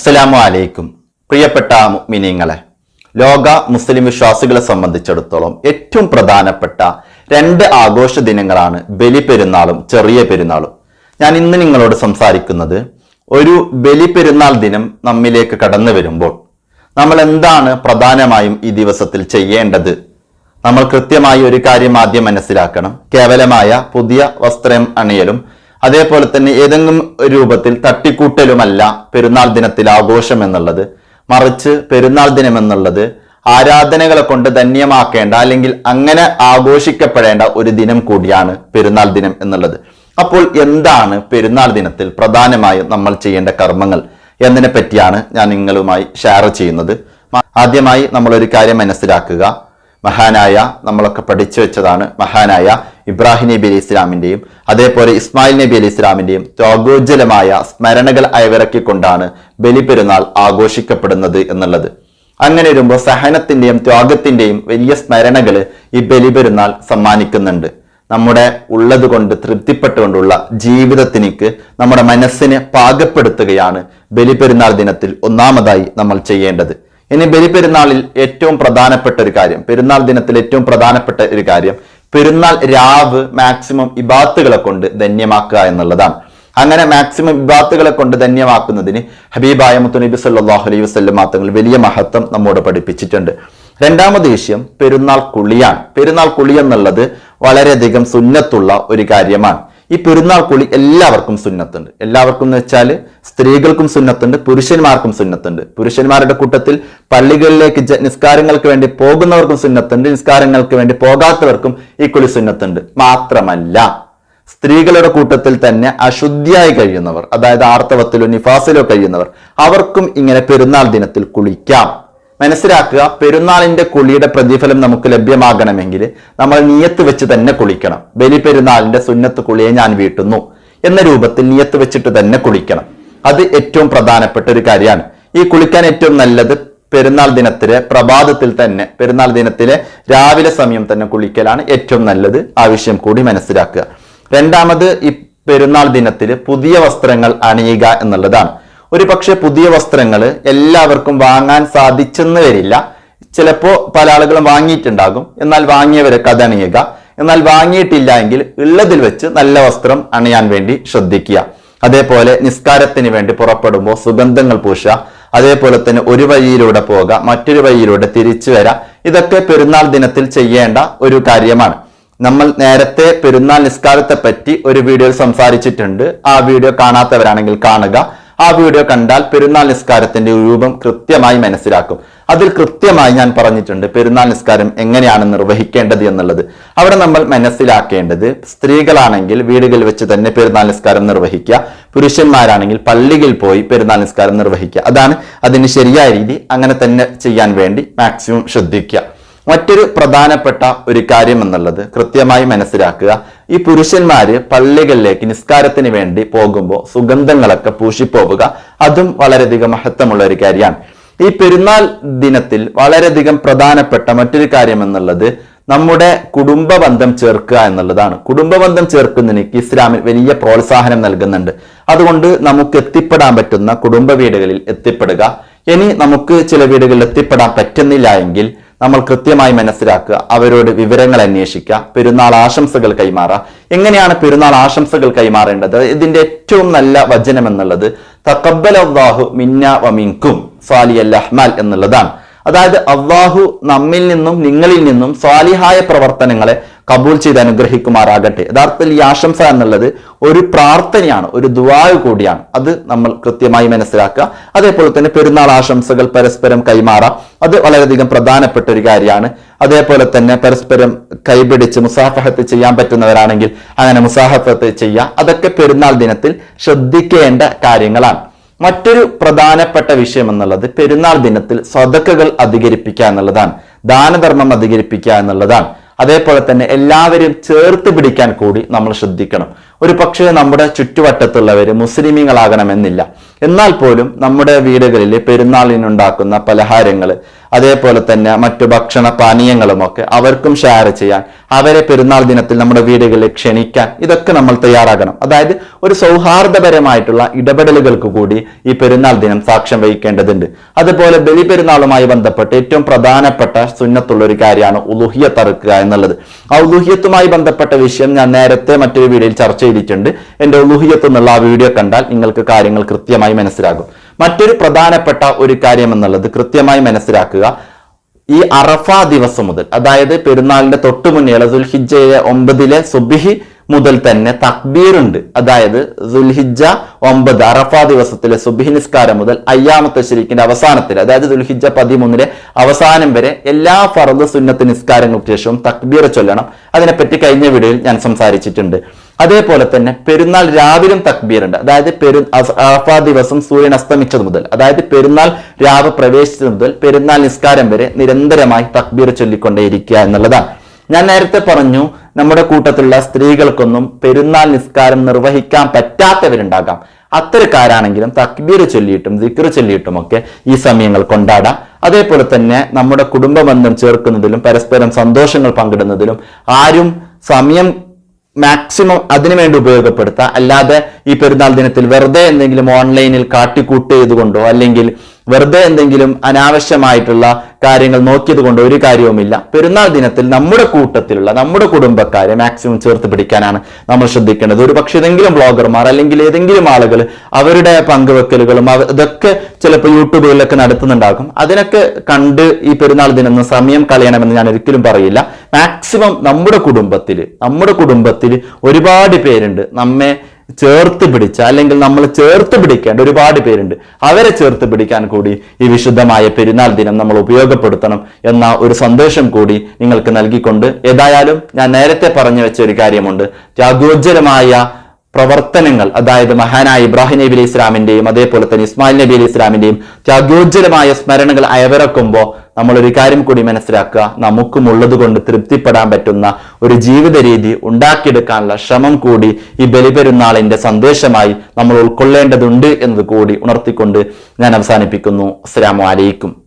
അസ്സലാമു അലൈക്കും. പ്രിയപ്പെട്ട മിനിങ്ങളെ ലോക മുസ്ലിം വിശ്വാസികളെ സംബന്ധിച്ചിടത്തോളം ഏറ്റവും പ്രധാനപ്പെട്ട രണ്ട് ആഘോഷ ദിനങ്ങളാണ് ബലി പെരുന്നാളും ചെറിയ പെരുന്നാളും. ഞാൻ ഇന്ന് നിങ്ങളോട് സംസാരിക്കുന്നത് ഒരു ബലി പെരുന്നാൾ ദിനം നമ്മിലേക്ക് കടന്നു വരുമ്പോൾ നമ്മൾ എന്താണ് പ്രധാനമായും ഈ ദിവസത്തിൽ ചെയ്യേണ്ടത്? നമ്മൾ കൃത്യമായി ഒരു കാര്യം ആദ്യം മനസ്സിലാക്കണം. കേവലമായ പുതിയ വസ്ത്രം അണിയലും അതേപോലെ തന്നെ ഏതെങ്കിലും രൂപത്തിൽ തട്ടിക്കൂട്ടലുമല്ല പെരുന്നാൾ ദിനത്തിൽ ആഘോഷം എന്നുള്ളത്. മറിച്ച് പെരുന്നാൾ ദിനം എന്നുള്ളത് ആരാധനകളെ കൊണ്ട് ധന്യമാക്കേണ്ട അല്ലെങ്കിൽ അങ്ങനെ ആഘോഷിക്കപ്പെടേണ്ട ഒരു ദിനം കൂടിയാണ് പെരുന്നാൾ ദിനം എന്നുള്ളത്. അപ്പോൾ എന്താണ് പെരുന്നാൾ ദിനത്തിൽ പ്രധാനമായും നമ്മൾ ചെയ്യേണ്ട കർമ്മങ്ങൾ എന്നതിനെ പറ്റിയാണ് ഞാൻ നിങ്ങളുമായി ഷെയർ ചെയ്യുന്നത്. ആദ്യമായി നമ്മൾ ഒരു കാര്യം മനസ്സിലാക്കുക. മഹാനായ നമ്മളൊക്കെ പഠിച്ചു വെച്ചതാണ് മഹാനായ ഇബ്രാഹിം നബി അലി ഇസ്ലാമിന്റെയും അതേപോലെ ഇസ്മായിൽ നബി അലി ഇസ്ലാമിന്റെയും ത്യാഗോജ്ജലമായ സ്മരണകൾ അയവിറക്കിക്കൊണ്ടാണ് ബലിപെരുന്നാൾ ആഘോഷിക്കപ്പെടുന്നത് എന്നുള്ളത്. അങ്ങനെ വരുമ്പോൾ സഹനത്തിന്റെയും ത്യാഗത്തിന്റെയും വലിയ സ്മരണകൾ ഈ ബലിപെരുന്നാൾ സമ്മാനിക്കുന്നുണ്ട്. നമ്മുടെ ഉള്ളത് കൊണ്ട് തൃപ്തിപ്പെട്ടുകൊണ്ടുള്ള ജീവിതത്തിനിക്ക് നമ്മുടെ മനസ്സിനെ പാകപ്പെടുത്തുകയാണ് ബലിപെരുന്നാൾ ദിനത്തിൽ ഒന്നാമതായി നമ്മൾ ചെയ്യേണ്ടത്. ഇനി ബലിപെരുന്നാളിൽ ഏറ്റവും പ്രധാനപ്പെട്ട ഒരു കാര്യം പെരുന്നാൾ ദിനത്തിൽ ഏറ്റവും പ്രധാനപ്പെട്ട ഒരു കാര്യം പെരുന്നാൾ രാവ് മാക്സിമം ഇബാത്തുകളെ കൊണ്ട് ധന്യമാക്കുക എന്നുള്ളതാണ്. അങ്ങനെ മാക്സിമം ഇബാത്തുകളെ കൊണ്ട് ധന്യമാക്കുന്നതിന് ഹബീബായ മുത്തുനബി സല്ലാഹു അലൈഹി വസ്ലം മാത്രങ്ങൾ വലിയ മഹത്വം നമ്മോട് പഠിപ്പിച്ചിട്ടുണ്ട്. രണ്ടാമത് വിഷയം പെരുന്നാൾ കുളിയാണ്. പെരുന്നാൾ കുളി എന്നുള്ളത് വളരെയധികം സുന്നത്തുള്ള ഒരു കാര്യമാണ്. ഈ പെരുന്നാൾ കുളി എല്ലാവർക്കും സുന്നത്തുണ്ട്. എല്ലാവർക്കും എന്ന് വെച്ചാൽ സ്ത്രീകൾക്കും സുന്നത്തുണ്ട് പുരുഷന്മാർക്കും സുന്നത്തുണ്ട്. പുരുഷന്മാരുടെ കൂട്ടത്തിൽ പള്ളികളിലേക്ക് നിസ്കാരങ്ങൾക്ക് വേണ്ടി പോകുന്നവർക്കും സുന്നത്തുണ്ട് നിസ്കാരങ്ങൾക്ക് വേണ്ടി പോകാത്തവർക്കും ഈ കുളി സുന്നത്തുണ്ട്. മാത്രമല്ല സ്ത്രീകളുടെ കൂട്ടത്തിൽ തന്നെ അശുദ്ധിയായി കഴിയുന്നവർ അതായത് ആർത്തവത്തിലോ നിഫാസിലോ കഴിയുന്നവർ അവർക്കും ഇങ്ങനെ പെരുന്നാൾ ദിനത്തിൽ കുളിക്കാം. മനസ്സിലാക്കുക പെരുന്നാളിന്റെ കുളിയുടെ പ്രതിഫലം നമുക്ക് ലഭ്യമാകണമെങ്കിൽ നമ്മൾ നിയത്ത് വെച്ച് തന്നെ കുളിക്കണം. ബലി പെരുന്നാളിന്റെ സുന്നത്ത് കുളിയെ ഞാൻ വീട്ടുന്നു എന്ന രൂപത്തിൽ നിയത്ത് വെച്ചിട്ട് തന്നെ കുളിക്കണം. അത് ഏറ്റവും പ്രധാനപ്പെട്ട ഒരു കാര്യമാണ്. ഈ കുളിക്കാൻ ഏറ്റവും നല്ലത് പെരുന്നാൾ ദിനത്തിലെ പ്രഭാതത്തിൽ തന്നെ പെരുന്നാൾ ദിനത്തിലെ രാവിലെ സമയം തന്നെ കുളിക്കലാണ് ഏറ്റവും നല്ലത്. ആവശ്യം കൂടി മനസ്സിലാക്കുക. രണ്ടാമത് ഈ പെരുന്നാൾ ദിനത്തിൽ പുതിയ വസ്ത്രങ്ങൾ അണിയുക എന്നുള്ളതാണ്. ഒരു പക്ഷെ പുതിയ വസ്ത്രങ്ങൾ എല്ലാവർക്കും വാങ്ങാൻ സാധിച്ചെന്ന് വരില്ല. ചിലപ്പോൾ പല ആളുകളും വാങ്ങിയിട്ടുണ്ടാകും. എന്നാൽ വാങ്ങിയവരൊക്കെ അത് അണിയുക എന്നാൽ വാങ്ങിയിട്ടില്ല എങ്കിൽ ഉള്ളതിൽ വെച്ച് നല്ല വസ്ത്രം അണിയാൻ വേണ്ടി ശ്രദ്ധിക്കുക. അതേപോലെ നിസ്കാരത്തിന് വേണ്ടി പുറപ്പെടുമ്പോൾ സുഗന്ധങ്ങൾ പൂശുക. അതേപോലെ തന്നെ ഒരു വഴിയിലൂടെ പോകുക മറ്റൊരു വഴിയിലൂടെ തിരിച്ചു വരാം ഇതൊക്കെ പെരുന്നാൾ ദിനത്തിൽ ചെയ്യേണ്ട ഒരു കാര്യമാണ്. നമ്മൾ നേരത്തെ പെരുന്നാൾ നിസ്കാരത്തെ പറ്റി ഒരു വീഡിയോയിൽ സംസാരിച്ചിട്ടുണ്ട്. ആ വീഡിയോ കാണാത്തവരാണെങ്കിൽ കാണുക. ആ വീഡിയോ കണ്ടാൽ പെരുന്നാൾ നിസ്കാരത്തിന്റെ രൂപം കൃത്യമായി മനസ്സിലാക്കും. അതിൽ കൃത്യമായി ഞാൻ പറഞ്ഞിട്ടുണ്ട് പെരുന്നാൾ നിസ്കാരം എങ്ങനെയാണ് നിർവഹിക്കേണ്ടത് എന്നുള്ളത്. അവിടെ നമ്മൾ മനസ്സിലാക്കേണ്ടത് സ്ത്രീകളാണെങ്കിൽ വീടുകളിൽ വെച്ച് തന്നെ പെരുന്നാൾ നിസ്കാരം നിർവഹിക്കുക. പുരുഷന്മാരാണെങ്കിൽ പള്ളിയിൽ പോയി പെരുന്നാൾ നിസ്കാരം നിർവഹിക്കുക. അതാണ് അതിന് ശരിയായ രീതി. അങ്ങനെ തന്നെ ചെയ്യാൻ വേണ്ടി മാക്സിമം ശ്രദ്ധിക്കുക. മറ്റൊരു പ്രധാനപ്പെട്ട ഒരു കാര്യം എന്നുള്ളത് കൃത്യമായി മനസ്സിലാക്കുക. ഈ പുരുഷന്മാര് പള്ളികളിലേക്ക് നിസ്കാരത്തിന് വേണ്ടി പോകുമ്പോൾ സുഗന്ധങ്ങളൊക്കെ പൂശിപ്പോവുക. അതും വളരെയധികം മഹത്വമുള്ള ഒരു കാര്യമാണ്. ഈ പെരുന്നാൾ ദിനത്തിൽ വളരെയധികം പ്രധാനപ്പെട്ട മറ്റൊരു കാര്യം എന്നുള്ളത് നമ്മുടെ കുടുംബ ബന്ധം ചേർക്കുക എന്നുള്ളതാണ്. കുടുംബ ബന്ധം ചേർക്കുന്നതിന് ഇസ്ലാമിൽ വലിയ പ്രോത്സാഹനം നൽകുന്നുണ്ട്. അതുകൊണ്ട് നമുക്ക് എത്തിപ്പെടാൻ പറ്റുന്ന കുടുംബ വീടുകളിൽ എത്തിപ്പെടുക. ഇനി നമുക്ക് ചില വീടുകളിൽ എത്തിപ്പെടാൻ പറ്റുന്നില്ല എങ്കിൽ നമ്മൾ കൃത്യമായി മനസ്സിലാക്കുക അവരോട് വിവരങ്ങൾ അന്വേഷിക്കുക പെരുന്നാൾ ആശംസകൾ കൈമാറുക. എങ്ങനെയാണ് പെരുന്നാൾ ആശംസകൾ കൈമാറേണ്ടത്? ഇതിന്റെ ഏറ്റവും നല്ല വചനം എന്നുള്ളത് തക്കബൽ അള്ളാഹു മിന്ന വമിൻകും സാലി അൽ അഹ്മാൽ എന്നുള്ളതാണ്. അതായത് അള്ളാഹു നമ്മിൽ നിന്നും നിങ്ങളിൽ നിന്നും സ്വാലിഹായ പ്രവർത്തനങ്ങളെ കബൂൽ ചെയ്ത് അനുഗ്രഹിക്കുമാറാകട്ടെ. യഥാർത്ഥത്തിൽ ഈ ആശംസ എന്നുള്ളത് ഒരു പ്രാർത്ഥനയാണ് ഒരു ദുവായു കൂടിയാണ്. അത് നമ്മൾ കൃത്യമായി മനസ്സിലാക്കുക. അതേപോലെ തന്നെ പെരുന്നാൾ ആശംസകൾ പരസ്പരം കൈമാറാം. അത് വളരെയധികം പ്രധാനപ്പെട്ട ഒരു കാര്യമാണ്. അതേപോലെ തന്നെ പരസ്പരം കൈപിടിച്ച് മുസാഫഹത്ത് ചെയ്യാൻ പറ്റുന്നവരാണെങ്കിൽ അങ്ങനെ മുസാഫത്ത് ചെയ്യുക അതൊക്കെ പെരുന്നാൾ ദിനത്തിൽ ശ്രദ്ധിക്കേണ്ട കാര്യങ്ങളാണ്. മറ്റൊരു പ്രധാനപ്പെട്ട വിഷയം എന്നുള്ളത് പെരുന്നാൾ ദിനത്തിൽ സ്വതക്കകൾ അധികരിപ്പിക്കുക എന്നുള്ളതാണ്. ദാനധർമ്മം അധികരിപ്പിക്കുക എന്നുള്ളതാണ്. അതേപോലെ തന്നെ എല്ലാവരും ചേർത്ത് പിടിക്കാൻ കൂടി നമ്മൾ ശ്രദ്ധിക്കണം. ഒരു പക്ഷേ നമ്മുടെ ചുറ്റുവട്ടത്തുള്ളവർ മുസ്ലിമീങ്ങളാകണമെന്നില്ല. എന്നാൽ പോലും നമ്മുടെ വീടുകളിൽ പെരുന്നാളിനുണ്ടാക്കുന്ന പലഹാരങ്ങൾ അതേപോലെ തന്നെ മറ്റു ഭക്ഷണ പാനീയങ്ങളുമൊക്കെ അവർക്കും ഷെയർ ചെയ്യാൻ അവരെ പെരുന്നാൾ ദിനത്തിൽ നമ്മുടെ വീടുകളിൽ ക്ഷണിക്കാൻ ഇതൊക്കെ നമ്മൾ തയ്യാറാകണം. അതായത് ഒരു സൗഹാർദ്ദപരമായിട്ടുള്ള ഇടപെടലുകൾക്ക് കൂടി ഈ പെരുന്നാൾ ദിനം സാക്ഷ്യം വഹിക്കേണ്ടതുണ്ട്. അതുപോലെ ബലി പെരുന്നാളുമായി ബന്ധപ്പെട്ട് ഏറ്റവും പ്രധാനപ്പെട്ട സുന്നത്തുള്ള ഒരു കാര്യമാണ് ഉലുഹിയ തറുക്കുക എന്നുള്ളത്. ആ ഉലുഹിയത്തുമായി ബന്ധപ്പെട്ട വിഷയം ഞാൻ നേരത്തെ മറ്റൊരു വീഡിയോയിൽ ചർച്ച ചെയ്തിട്ടുണ്ട്. എന്റെ ഉലുഹിയത്ത് എന്നുള്ള ആ വീഡിയോ കണ്ടാൽ നിങ്ങൾക്ക് കാര്യങ്ങൾ കൃത്യമായി മനസ്സിലാകും. മറ്റൊരു പ്രധാനപ്പെട്ട ഒരു കാര്യം എന്നുള്ളത് കൃത്യമായി മനസ്സിലാക്കുക. ഈ അറഫ ദിവസം മുതൽ അതായത് പെരുന്നാളിന്റെ തൊട്ടു മുന്നേ ദുൽഹിജയിലെ ഒമ്പതിലെ സുബിഹി മുതൽ തന്നെ തക്ബീറുണ്ട്. അതായത് ദുൽഹിജ ഒമ്പത് അറഫ ദിവസത്തിലെ സുബിഹി നിസ്കാരം മുതൽ അയ്യാമത്തെ ശരിക്കിന്റെ അവസാനത്തിൽ അതായത് ദുൽഹിജ പതിമൂന്നിലെ അവസാനം വരെ എല്ലാ ഫറദ് സുന്നത്ത് നിസ്കാരങ്ങൾക്ക് ശേഷവും തക്ബീർ ചൊല്ലണം. അതിനെപ്പറ്റി കഴിഞ്ഞ വീഡിയോയിൽ ഞാൻ സംസാരിച്ചിട്ടുണ്ട്. അതേപോലെ തന്നെ പെരുന്നാൾ രാവിലും തക്ബീർ ഉണ്ട് അതായത് പെരു അറഫ ദിവസം സൂര്യൻ അസ്തമിച്ചത് മുതൽ. അതായത് പെരുന്നാൾ രാവ് പ്രവേശിച്ചത് മുതൽ പെരുന്നാൾ നിസ്കാരം വരെ നിരന്തരമായി തക്ബീർ ചൊല്ലിക്കൊണ്ടേയിരിക്കുക എന്നുള്ളതാണ്. ഞാൻ നേരത്തെ പറഞ്ഞു നമ്മുടെ കൂട്ടത്തിലുള്ള സ്ത്രീകൾക്കൊന്നും പെരുന്നാൾ നിസ്കാരം നിർവഹിക്കാൻ പറ്റാത്തവരുണ്ടാകാം. അത്തരക്കാരാണെങ്കിലും തക്ബീർ ചൊല്ലിയിട്ടും ദിക്ർ ചൊല്ലിയിട്ടും ഒക്കെ ഈ സമയങ്ങൾ കൊണ്ടാടാം. അതേപോലെ തന്നെ നമ്മുടെ കുടുംബബന്ധം ചേർക്കുന്നതിലും പരസ്പരം സന്തോഷങ്ങൾ പങ്കിടുന്നതിലും ആരും സമയം മാക്സിമം അതിനുവേണ്ടി ഉപയോഗപ്പെടുത്തുക അല്ലാതെ ഈ പെരുന്നാൾ ദിനത്തിൽ വെറുതെ എന്തെങ്കിലും ഓൺലൈനിൽ കാട്ടിക്കൂട്ട് ചെയ്തുകൊണ്ടോ അല്ലെങ്കിൽ വെറുതെ എന്തെങ്കിലും അനാവശ്യമായിട്ടുള്ള കാര്യങ്ങൾ നോക്കിയത് കൊണ്ട് ഒരു കാര്യവുമില്ല. പെരുന്നാൾ ദിനത്തിൽ നമ്മുടെ കൂട്ടത്തിലുള്ള നമ്മുടെ കുടുംബക്കാരെ മാക്സിമം ചേർത്ത് പിടിക്കാനാണ് നമ്മൾ ശ്രദ്ധിക്കേണ്ടത്. ഒരു പക്ഷേ ഏതെങ്കിലും ബ്ലോഗർമാർ അല്ലെങ്കിൽ ഏതെങ്കിലും ആളുകൾ അവരുടെ പങ്കുവെക്കലുകളും അതൊക്കെ ചിലപ്പോൾ യൂട്യൂബുകളിലൊക്കെ നടത്തുന്നുണ്ടാകും. അതിനൊക്കെ കണ്ട് ഈ പെരുന്നാൾ ദിനം സമയം കളയണമെന്ന് ഞാൻ ഒരിക്കലും പറയില്ല. മാക്സിമം നമ്മുടെ കുടുംബത്തിൽ നമ്മുടെ കുടുംബത്തിൽ ഒരുപാട് പേരുണ്ട്. നമ്മെ ചേർത്ത് പിടിച്ച അല്ലെങ്കിൽ നമ്മൾ ചേർത്ത് പിടിക്കേണ്ട ഒരുപാട് പേരുണ്ട്. അവരെ ചേർത്ത് പിടിക്കാൻ കൂടി ഈ വിശുദ്ധമായ പെരുന്നാൾ ദിനം നമ്മൾ ഉപയോഗപ്പെടുത്തണം എന്ന ഒരു സന്ദേശം കൂടി നിങ്ങൾക്ക് നൽകിക്കൊണ്ട് ഏതായാലും ഞാൻ നേരത്തെ പറഞ്ഞു വെച്ച ഒരു കാര്യമുണ്ട്. ത്യാഗോജ്ജലമായ പ്രവർത്തനങ്ങൾ അതായത് മഹാനായ ഇബ്രാഹിം നബി അലി ഇസ്ലാമിന്റെയും അതേപോലെ തന്നെ ഇസ്മായിൽ നബി അലി ഇസ്ലാമിന്റെയും ത്യാഗോജ്ജലമായ സ്മരണകൾ അയവിറക്കുമ്പോൾ നമ്മൾ ഒരു കാര്യം കൂടി മനസ്സിലാക്കുക. നമുക്കും ഉള്ളത് കൊണ്ട് തൃപ്തിപ്പെടാൻ പറ്റുന്ന ഒരു ജീവിത രീതി ഉണ്ടാക്കിയെടുക്കാനുള്ള ശ്രമം കൂടി ഈ ബലിപെരുന്നാളിന്റെ സന്ദേശമായി നമ്മൾ ഉൾക്കൊള്ളേണ്ടതുണ്ട് എന്നത് കൂടി ഉണർത്തിക്കൊണ്ട് ഞാൻ അവസാനിപ്പിക്കുന്നു. അസ്സലാമു അലൈക്കും.